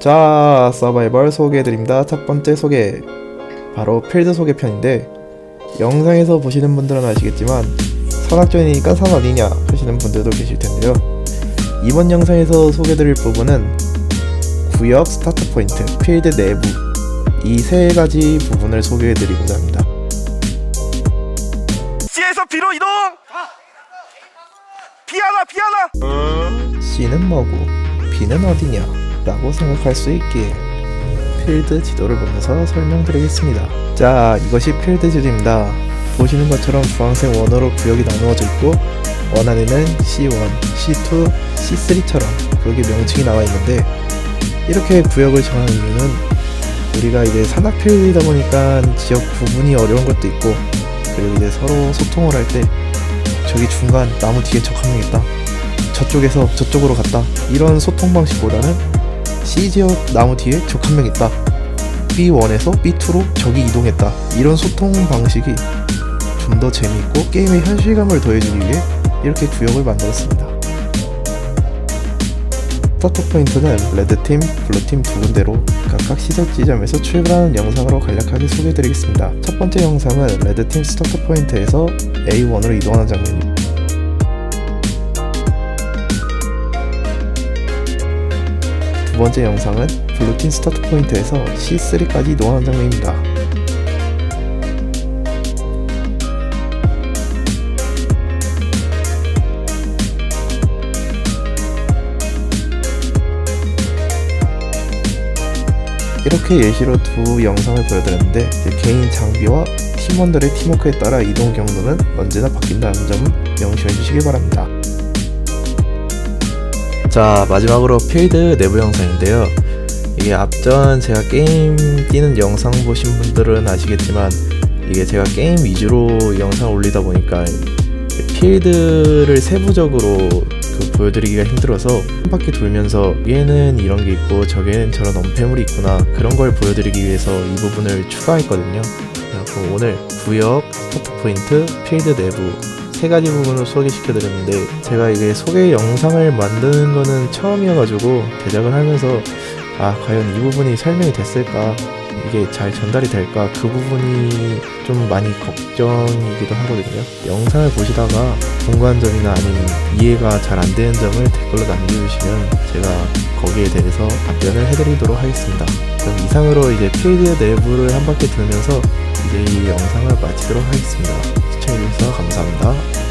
자, 서바이벌 소개해드립니다. 첫 번째 소개. 바로 필드 소개편인데, 영상에서 보시는 분들은 아시겠지만, 산악전이니까 산 어디냐 하시는 분들도 계실 텐데요. 이번 영상에서 소개드릴 부분은 구역 스타트 포인트, 필드 내부, 이 세 가지 부분을 소개해드리고자 합니다. C에서 B로 이동! 피하나 피하나! C는 뭐고 B는 어디냐 라고 생각할 수 있기에 필드 지도를 보면서 설명드리겠습니다. 자 이것이 필드 지도입니다. 보시는 것처럼 주황색 원으로 구역이 나누어져 있고 원 안에는 C1, C2, C3처럼 구역의 명칭이 나와 있는데 이렇게 구역을 정하는 이유는 우리가 이제 산악필드이다 보니까 지역 구분이 어려운 것도 있고 그리고 이제 서로 소통을 할 때 저기 중간 나무 뒤에 적 한 명 있다. 저쪽에서 저쪽으로 갔다. 이런 소통 방식보다는 C 지역 나무 뒤에 적 한 명 있다 B1에서 B2로 적이 이동했다 이런 소통 방식이 좀 더 재미있고 게임의 현실감을 더해주기 위해 이렇게 구역을 만들었습니다 스타트 포인트는 레드팀, 블루팀 두 군데로 각각 시작 지점에서 출발하는 영상으로 간략하게 소개해드리겠습니다. 첫 번째 영상은 레드팀 스타트 포인트에서 A1으로 이동하는 장면입니다. 두 번째 영상은 블루팀 스타트 포인트에서 C3까지 이동하는 장면입니다. 이렇게 예시로 두 영상을 보여드렸는데 개인 장비와 팀원들의 팀워크에 따라 이동 경로는 언제나 바뀐다는 점 명심해 주시기 바랍니다. 자 마지막으로 필드 내부 영상인데요. 이게 앞전 제가 게임 뛰는 영상 보신 분들은 아시겠지만 이게 제가 게임 위주로 영상 올리다 보니까 필드를 세부적으로 그 보여드리기가 힘들어서 한 바퀴 돌면서 얘는 이런 게 있고 저기에는 저런 언패물이 있구나 그런 걸 보여드리기 위해서 이 부분을 추가했거든요. 그래서 오늘 구역, 스타트 포인트, 필드 내부 세 가지 부분을 소개시켜 드렸는데 제가 이게 소개 영상을 만드는 거는 처음이어가지고 제작을 하면서 아 과연 이 부분이 설명이 됐을까? 이게 잘 전달이 될까? 그 부분이 좀 많이 걱정이기도 하거든요. 영상을 보시다가 궁금한 점이나 아니면 이해가 잘 안 되는 점을 댓글로 남겨주시면 제가 거기에 대해서 답변을 해드리도록 하겠습니다. 그럼 이상으로 이제 필드 내부를 한 바퀴 돌면서 이제 이 영상을 마치도록 하겠습니다 시청해주셔서 감사합니다